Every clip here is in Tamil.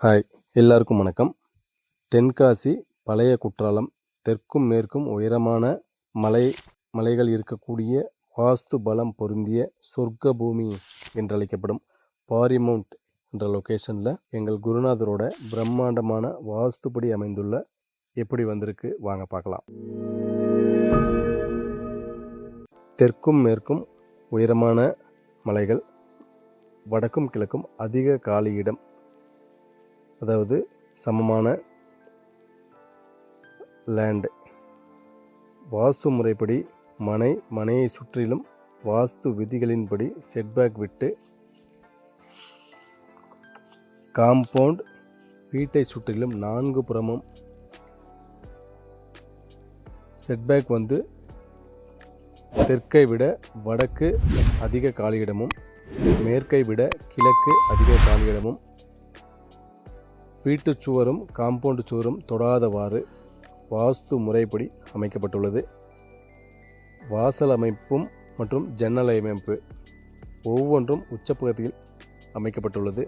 ஹாய் எல்லாருக்கும் வணக்கம். தென்காசி பழைய குற்றாலம் தெற்கும் மேற்கும் உயரமான மலை மலைகள் இருக்கக்கூடிய வாஸ்து பலம் பொருந்திய சொர்க்க பூமி என்றழைக்கப்படும் பாரிமவுண்ட் என்ற லொக்கேஷனில் எங்கள் குருநாதரோட பிரம்மாண்டமான வாஸ்துப்படி அமைந்துள்ள எப்படி வந்திருக்கு வாங்க பார்க்கலாம். தெற்கும் மேற்கும் உயரமான மலைகள் வடக்கும் கிழக்கும் அதிக காலி இடம் அதாவது சமமான லேண்டு வாஸ்து முறைப்படி மனை மனையை சுற்றிலும் வாஸ்து விதிகளின்படி செட்பேக் விட்டு காம்பவுண்ட் வீட்டை சுற்றிலும் நான்கு புறமும் செட்பேக் வந்து தெற்கை விட வடக்கு அதிக காலியிடமும் மேற்கை விட கிழக்கு அதிக காலியிடமும் வீட்டுச் சுவரும் காம்பவுண்டு சுவரும் தொடாதவாறு வாஸ்து முறைப்படி அமைக்கப்பட்டுள்ளது. வாசல் அமைப்பும் மற்றும் ஜன்னல் அமைப்பு ஒவ்வொன்றும் உச்சப்பகுதியில் அமைக்கப்பட்டுள்ளது.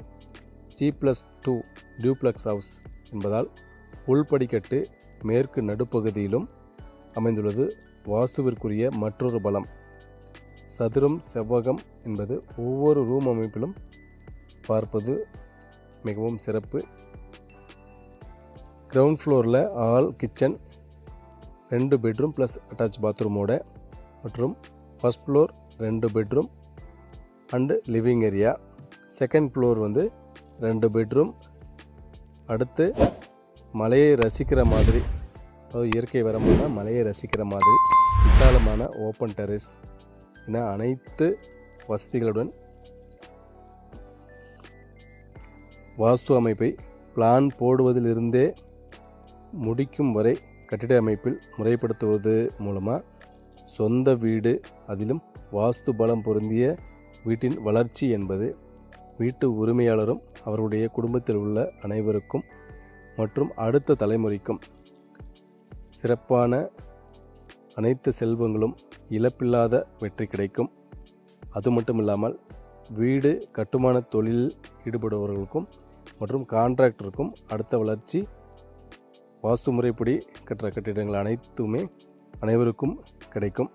G plus two duplex house என்பதால் உள்படிக்கட்டு மேற்கு நடுப்பகுதியிலும் அமைந்துள்ளது. வாஸ்துவிற்குரிய மற்றொரு பலம் சதுரம் செவ்வகம் என்பது ஒவ்வொரு ரூம் அமைப்பிலும் பார்ப்பது மிகவும் சிறப்பு. கிரவுண்ட் ஃப்ளோரில் ஆல் கிச்சன் ரெண்டு பெட்ரூம் ப்ளஸ் அட்டாச் பாத்ரூமோட மற்றும் ஃபஸ்ட் ஃப்ளோர் ரெண்டு bedroom and living area second floor வந்து ரெண்டு பெட்ரூம் அடுத்து மலையை ரசிக்கிற மாதிரி அதாவது இயற்கை வரமான மலையை ரசிக்கிற மாதிரி விசாலமான ஓப்பன் டெரஸ் என அனைத்து வசதிகளுடன் வாஸ்து அமைப்பை பிளான் போடுவதிலிருந்தே முடிக்கும் வரை கட்டிட அமைப்பில் முறைப்படுத்துவது மூலமாக சொந்த வீடு அதிலும் வாஸ்து பலம் பொருந்திய வீட்டின் வளர்ச்சி என்பது வீட்டு உரிமையாளரும் அவருடைய குடும்பத்தில் உள்ள அனைவருக்கும் மற்றும் அடுத்த தலைமுறைக்கும் சிறப்பான அனைத்து செல்வங்களும் இழப்பில்லாத வெற்றி கிடைக்கும். அது மட்டும் இல்லாமல் வீடு கட்டுமான தொழிலில் ஈடுபடுபவர்களுக்கும் மற்றும் கான்ட்ராக்டருக்கும் அடுத்த வளர்ச்சி வாஸ்து முறைப்படி கட்டுற கட்டிடங்கள் அனைத்துமே அனைவருக்கும் கிடைக்கும்.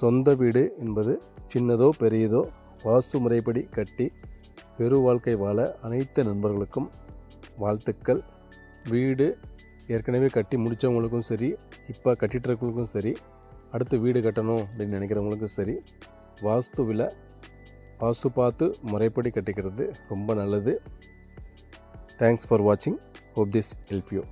சொந்த வீடு என்பது சின்னதோ பெரியதோ வாஸ்து முறைப்படி கட்டி பெரு வாழ்க்கை வாழ அனைத்து நண்பர்களுக்கும் வாழ்த்துக்கள். வீடு ஏற்கனவே கட்டி முடித்தவங்களுக்கும் சரி இப்போ கட்டிட்டுருக்கவங்களுக்கும் சரி அடுத்து வீடு கட்டணும் அப்படின்னு நினைக்கிறவங்களுக்கும் சரி வாஸ்துவில் வாஸ்து பார்த்து முறைப்படி கட்டிக்கிறது ரொம்ப நல்லது. தேங்க்ஸ் ஃபார் வாட்சிங் ஹோப் திஸ் ஹெல்ப் யூ